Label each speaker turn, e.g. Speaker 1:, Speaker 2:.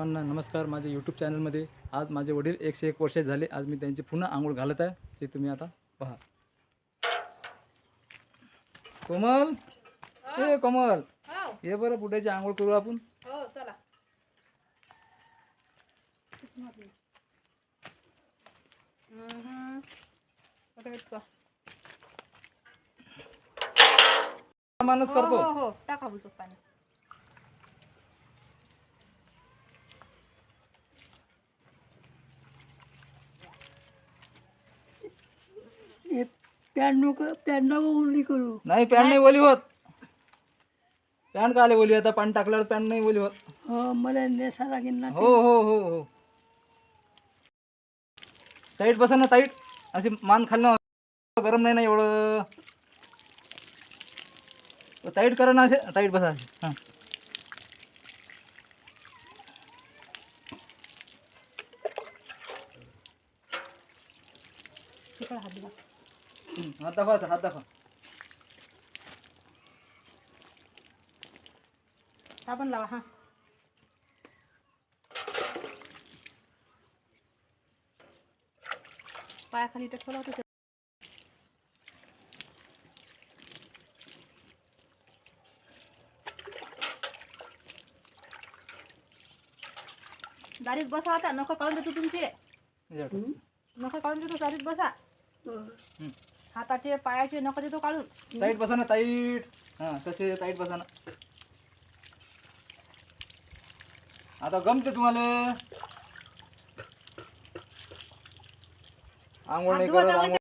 Speaker 1: सर्वांना नमस्कार. माझ्या यूट्यूब चॅनलमध्ये आज माझे वडील एकशे एक वर्षे झाले. आज मी त्यांची पुन्हा आंघोळ घालत आहे. ते तुम्ही आता पहा. कोमल? ए कोमल.
Speaker 2: हो.
Speaker 1: ये बरं बुड्याची आंघोळ करू आपण.
Speaker 2: हो हो
Speaker 1: करतो.
Speaker 3: करू.
Speaker 1: नाही पॅन्ट नाही ओली होत. पॅन्ट का आले ओली आता पाणी टाकल्यावर पॅन्ट नाही ओली होत.
Speaker 3: हो मला नेसा लागेल ना
Speaker 1: हो हो हो हो. टाईट बसा ना टाईट अशी मान खालनं गरम नाही ना एवढं. टाईट करा ना असे. टाईट बसा असे. हां.
Speaker 2: हात
Speaker 1: हं, हात दाखवा असा, हात दाखवा
Speaker 2: साबण लावा हा. पायाखाली टकला होतं दारीत बसा आता नख काढून देतो तुमचे. नख काढून देतो दारीत बसा.
Speaker 1: हं.
Speaker 2: हाताचे पायाचे नख देतो काढून.
Speaker 1: टाईट बसा ना टाईट. हां तसे टाईट बसा ना आता गमते तुम्हाला. आंघोळ नाही करत आंघोळ